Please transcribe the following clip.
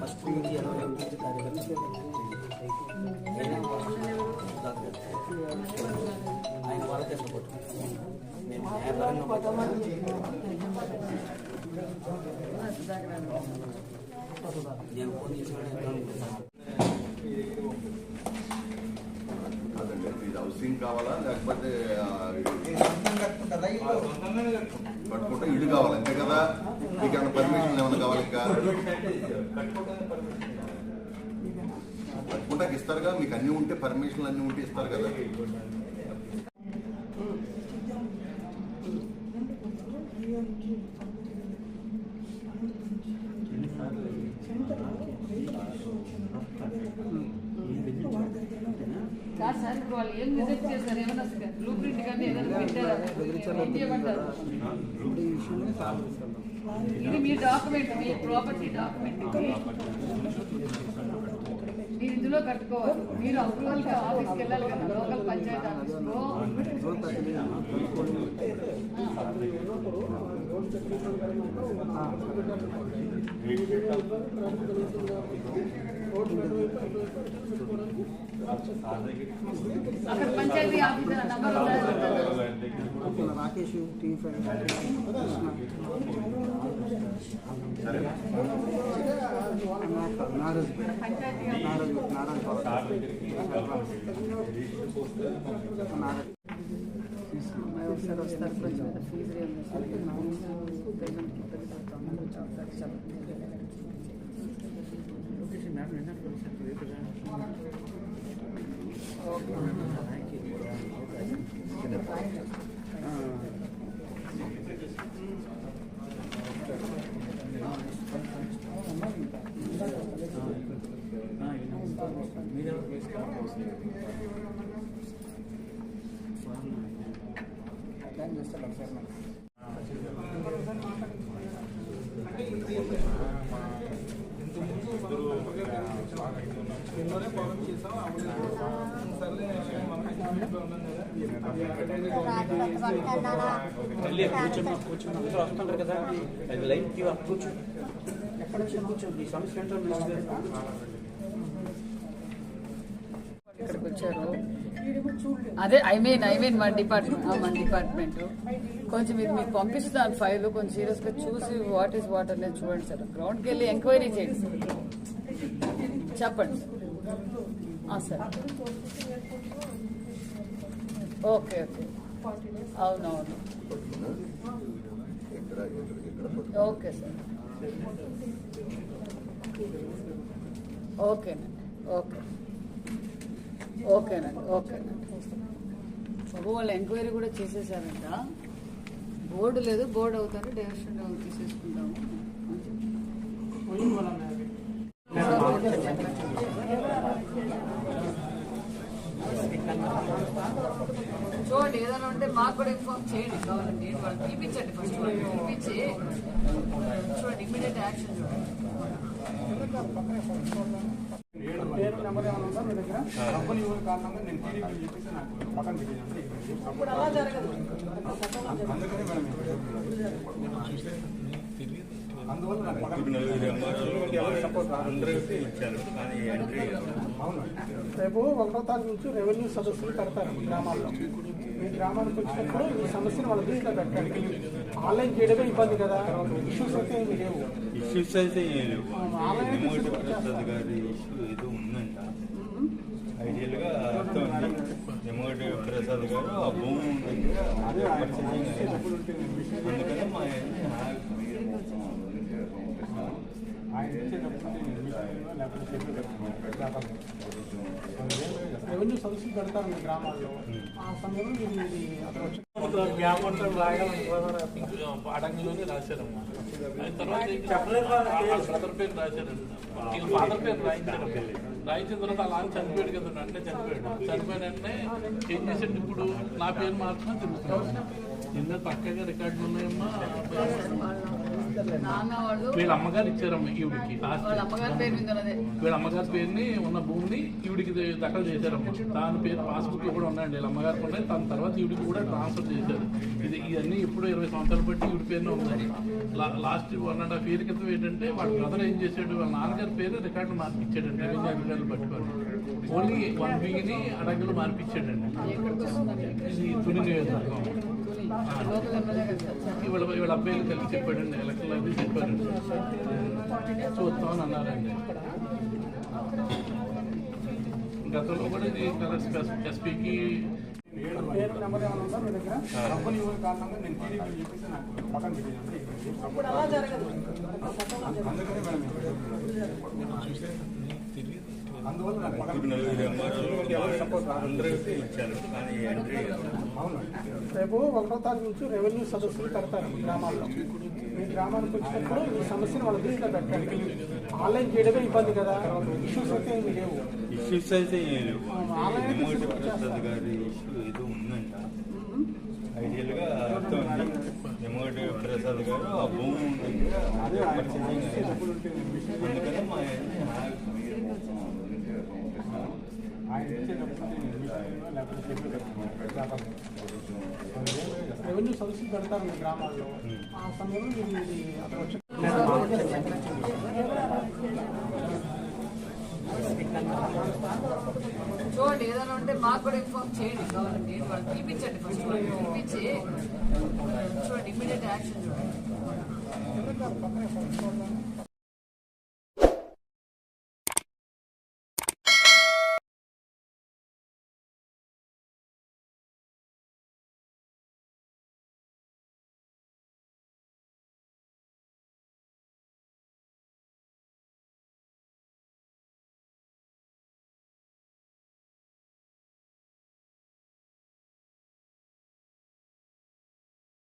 First నుంచి ఇరవై ఒకటి నేను ఫోన్ ఇది హౌసింగ్ కావాలా లేకపోతే కట్టుకుంటే ఇల్లు కావాలి అంతే కదా మీకు ఏమైనా పర్మిషన్ ఏమైనా కావాలి ఇంకా కట్టుకుంటాకి ఇస్తారుగా మీకు అన్ని ఉంటే పర్మిషన్లు అన్ని ఉంటే ఇస్తారు కదా కాదు సార్ ఇప్పుడు వాళ్ళు ఏం రిజెక్ట్ చేశారు? ఏమన్నా బ్లూ ప్రింట్ కానీ ఏదైనా పెట్టారా? ఏం చేయమంటారు ఇది మీ డాక్యుమెంట్ మీ ప్రాపర్టీ డాక్యుమెంట్ మీరు ఇందులో కట్టుకోవాలి. మీరు అప్రూవల్ ఆఫీస్కి వెళ్ళాలి కదా లోకల్ పంచాయతీ ఆఫీస్లో అక్కడ పంచాయతీ ఆఫీసర్ నంబర్ ఉందా రాకేష్ టీ ఫైవ్ సరే నారాజ్ పంచాయతీ నారాజ్ నారాజ్ ఒకసారి వస్తారు కొంచెం ఫీజు పేమెంట్ ఇబ్బంది పడతాము కొంచెం ఒకసారి చెప్పండి ఇంతకుముందు ఇద్దరు బాగా అయితే తల్లి కూర్చున్నా కూర్చున్నా అందరూ వస్తుంటారు కదా అది లైన్ క్యూ అప్ కూర్చో ఎక్కడ వచ్చి కూర్చోండి ఈ సమస్య ఏంటో ఇక్కడికి వచ్చారు అదే ఐ మీన్ ఐ మీన్ మన డిపార్ట్మెంట్ మన డిపార్ట్మెంట్ కొంచెం ఇది మీకు పంపిస్తాను ఫైల్ కొంచెం సీరియస్గా చూసి వాట్ ఈస్ వాట్ అనేది చూడండి సార్. గ్రౌండ్కి వెళ్ళి ఎంక్వైరీ చేయండి సార్. చెప్పండి. సార్. Okay okay. అవునవును. Okay sir. ఓకేనండి ఓకే. ఓకేనండి ఓకేనండి బాబు వాళ్ళు ఎంక్వైరీ కూడా చేసేసారంట. బోర్డు లేదు బోర్డు అవుతారు డైరెక్షన్ తీసేసుకుంటాము చూడండి ఏదైనా ఉంటే మాకు కూడా ఇన్ఫార్మ్ చేయండి. కావాలండి వాళ్ళు పిలిపించండి ఫస్ట్ వాళ్ళు పిలిపించి చూడండి ఇమీడియట్ యాక్షన్ చూడండి. నేను ఇప్పుడు అలా జరగదు అందువల్ల రేపు ఒకటో తారీఖు నుంచి రెవెన్యూ సదస్సులు పెడతారు గ్రామాల్లో. మీ గ్రామానికి వచ్చినప్పుడు ఈ సమస్యను వాళ్ళ దృష్టిలో పెట్టండి. ఆన్లైన్ చేయడమే ఇబ్బంది కదా. ఇష్యూస్ అయితే ఏమి లేవు. ఇష్యూస్ అయితే ఏదో ఉందంట. ప్రసాద్ గారు ఆ భూమి అందుకని మా రెవెన్యూ సదస్సులు పెడతారు మీ గ్రామాల్లో? ఆ సమయంలో మీరు అడంగిలోనే రాశారమ్మా. తర్వాత బ్రదర్ పేరు రాశారండి ఫాదర్ పేరు రాయించారు రాయించిన తర్వాత అలా చనిపోయాడు కదా అంటే చనిపోయాడు. చనిపోయిన వెంటనే ఏం చేసాడు ఇప్పుడు? నా పేరు మాత్రం తెలుస్తుంది నిన్న పక్కగా రికార్డులు ఉన్నాయమ్మా. నాన్న వాళ్ళు వీళ్ళ అమ్మగారు ఇచ్చారమ్మా ఈవిడికి వాళ్ళ అమ్మగారి పేరు మీద ఉన్నదే వీళ్ళ అమ్మగారి పేరుని ఉన్న భూమిని ఈవిడికి దఖలు చేశారమ్మా. దాని పేరు పాస్బుక్ కూడా ఉన్నాయండి వీళ్ళ అమ్మగారికి ఉన్నాయి. దాని తర్వాత ఈవిడికి కూడా ట్రాన్స్ఫర్ చేశారు. ఇది ఇవన్నీ ఇప్పుడు ఇరవై సంవత్సరాలు బట్టి ఈవిడి పేరునే లా- last one and half year క్రితం ఏంటంటే వాళ్ళ బ్రదర్ ఏం చేశాడు వాళ్ళ నాన్నగారి పేరు రికార్డు మార్పిచ్చాడండి రెవెన్యూ అధికారులు పట్టుకొని. ఓన్లీ వన్ బిగిని అడగలు మార్పిచ్చాడండి. ఇది తుని నియోజకవర్గం. లోకల్ ఇవాళ అబ్బాయిలు కలిసి చెప్పాడండి ఎలక్షన్ అది చెప్పారండి. చూస్తామని అన్నారండి. గతంలో కూడా ఇది ఎస్పీకి అందువల్ల అందరూ ఇచ్చారు. కానీ ఎంట్రీ రేపు ఒకటో తారీఖు నుంచి రెవెన్యూ సదస్సులు పెడతారు గ్రామాల్లో. మీ గ్రామానికి వచ్చినప్పుడు ఈ సమస్యను వాళ్ళ దృష్టిలో పెట్టండి. ఆన్లైన్ చేయడమే ఇబ్బంది కదా. ఇష్యూస్ అయితే ఏమి లేవు. ఇష్యూస్ అయితే ఏం లేవు. నిమ్మగడ్డ ప్రసాద్ గారి ఇష్యూ ఏదో ఉందంట. ఐడియల్గా అర్థం ఉంది నిమ్మగడ్డ ప్రసాద్ గారు ఆ భూమి ఉంది అదే అందుకని మా రెవెన్యూ సదస్సులు పెడతారు మీ గ్రామాల్లో. ఆ సమయంలో మీరు అక్కడ వచ్చి చూడండి ఏదైనా ఉంటే మాకు కూడా ఇన్ఫార్మ్ చేయండి కావాలండి వాళ్ళకి పిలిపించండి ఫస్ట్ వాళ్ళు పిలిపించి చూడండి ఇమ్మీడియట్ యాక్షన్ చూడండి.